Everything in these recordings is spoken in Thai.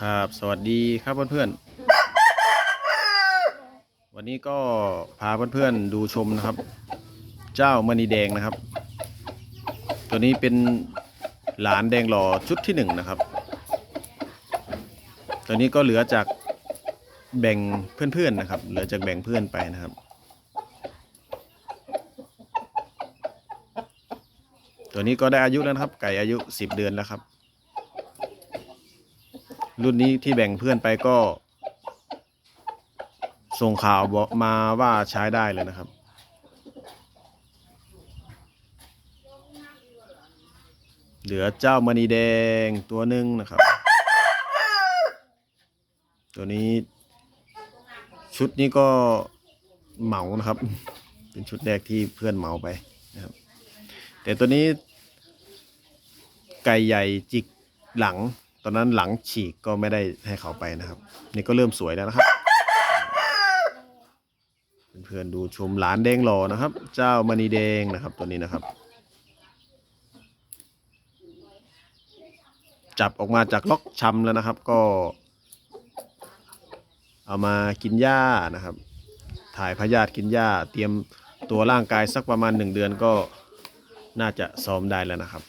ครับ สวัสดีครับเพื่อนๆ วันนี้ก็พาเพื่อนๆดูชมนะครับ เจ้ามณีแดงนะครับ ตัวนี้เป็นหลานแดงหล่อชุดที่หนึ่งนะครับ ตัวนี้ก็เหลือจากแบ่งเพื่อนๆนะครับ เหลือจากแบ่งเพื่อนไปนะครับ ตัวนี้ก็ได้อายุแล้วครับ ไก่อายุ10เดือนแล้วครับ รุ่นนี้ที่แบ่งเพื่อนไปก็ ส่งข่าวบอกมาว่าใช้ได้เลยนะครับ เหลือเจ้ามณีแดงตัวหนึ่งนะครับ ตัวนี้ชุดนี้ก็เหมานะครับ เป็นชุดแรกที่เพื่อนเหมาไปนะครับ แต่ตัวนี้ไก่ใหญ่จิกหลัง อนนั้นหลังฉีกก็ไม่ได้ให้เขาไปนะครับ นี่ก็เริ่มสวยแล้วนะครับ เพื่อนๆดูชมหลานแดงหล่อนะครับ เจ้ามณีแดงนะครับตัวนี้นะครับ จับออกมาจากล็อกชำแล้วนะครับ ก็ เอามากินหญ้านะครับ ถ่ายพยาธิกินหญ้า เตรียมตัวร่างกายสักประมาณหนึ่งเดือนก็น่าจะซ้อมได้แล้วนะครับ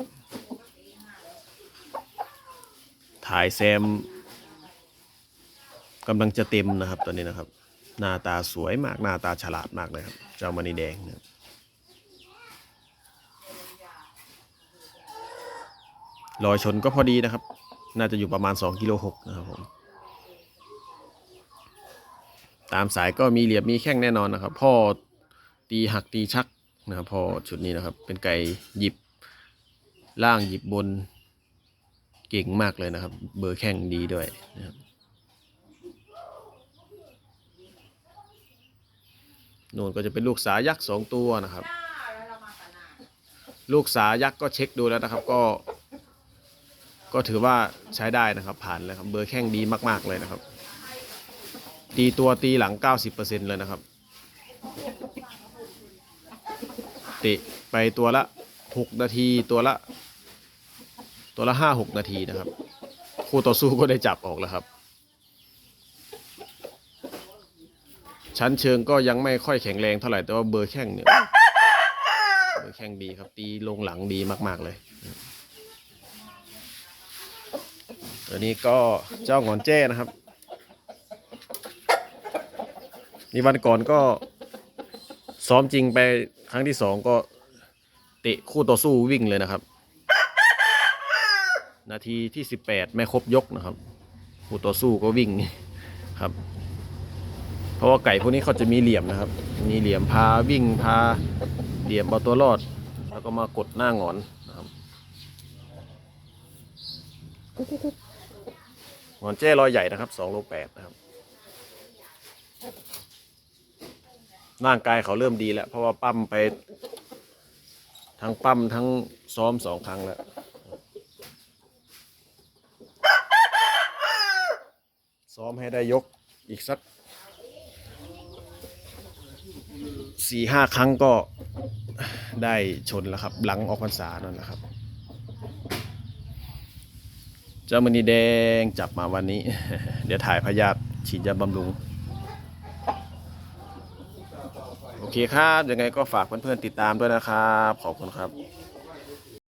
ถ่ายแซมกำลังจะเต็มนะครับ ตอนนี้นะครับ หน้าตาสวยมากหน้าตาฉลาดมากเลยครับ เจ้ามณีแดงนะรอยชนก็พอดีนะครับ น่าจะอยู่ประมาณ2กิโลหกนะครับผมตามสายก็มีเหลียบมีแข้งแน่นอนนะครับ พ่อตีหักตีชักนะครับพ่อชุดนี้นะครับ เป็นไก่หยิบล่างหยิบบน เก่งมากเลยนะครับ เบอร์แข้งดีด้วยนะครับนู่นก็จะเป็นลูกสายักษ์สองตัวนะครับ ลูกสายักษ์ก็เช็คดูแล้วนะครับ ก็ ก็ถือว่าใช้ได้นะครับ ผ่านแล้วครับ เบอร์แข้งดีมาก ๆ เลยนะครับ ตีตัวตีหลัง 90%เลยนะครับเตะไปตัวละ 6 นาทีตัวละ ตัวละห้าหกนาทีนะครับ คู่ต่อสู้ก็ได้จับออกแล้วครับ ชั้นเชิงก็ยังไม่ค่อยแข็งแรงเท่าไหร่แต่ว่าเบอร์แข้งเนี่ยเบอร์แข้งดีครับ ตีลงหลังดีมาก ๆเลยตัวนี้ก็เจ้าหงอนแจ้นะครับนี่วันก่อนก็ซ้อมจริงไปครั้งที่สองก็เตะคู่ต่อสู้วิ่งเลยนะครับ นาทีที่ 18 ไม่ครบยกนะครับผู้ต่อสู้ก็วิ่งครับ เพราะว่าไก่พวกนี้เขาจะมีเหลี่ยมนะครับ มีเหลี่ยมพาวิ่งพาเหลี่ยมเอาตัวรอด แล้วก็มากดหน้างอนนะครับงอนเจ้รอยใหญ่นะครับ2โล8นะครับร่างกายเขาเริ่มดีแล้ว เพราะว่าปั้มไป ทั้งปั้มทั้งซ้อมสองครั้งแล้ว ซ้ อมให้ได้ยกอีกสักสี่ห้าครั้งก็ได้ชนแล้วครับ หลังออกพรรษานั่นแหละครับ เจ้ามณีแดงจับมาวันนี้ เดี๋ยวถ่ายพยาธิฉีดยาบำรุง โอเคครับยังไงก็ฝากเพื่อนๆติดตามด้วยนะครับ ขอบคุณครับ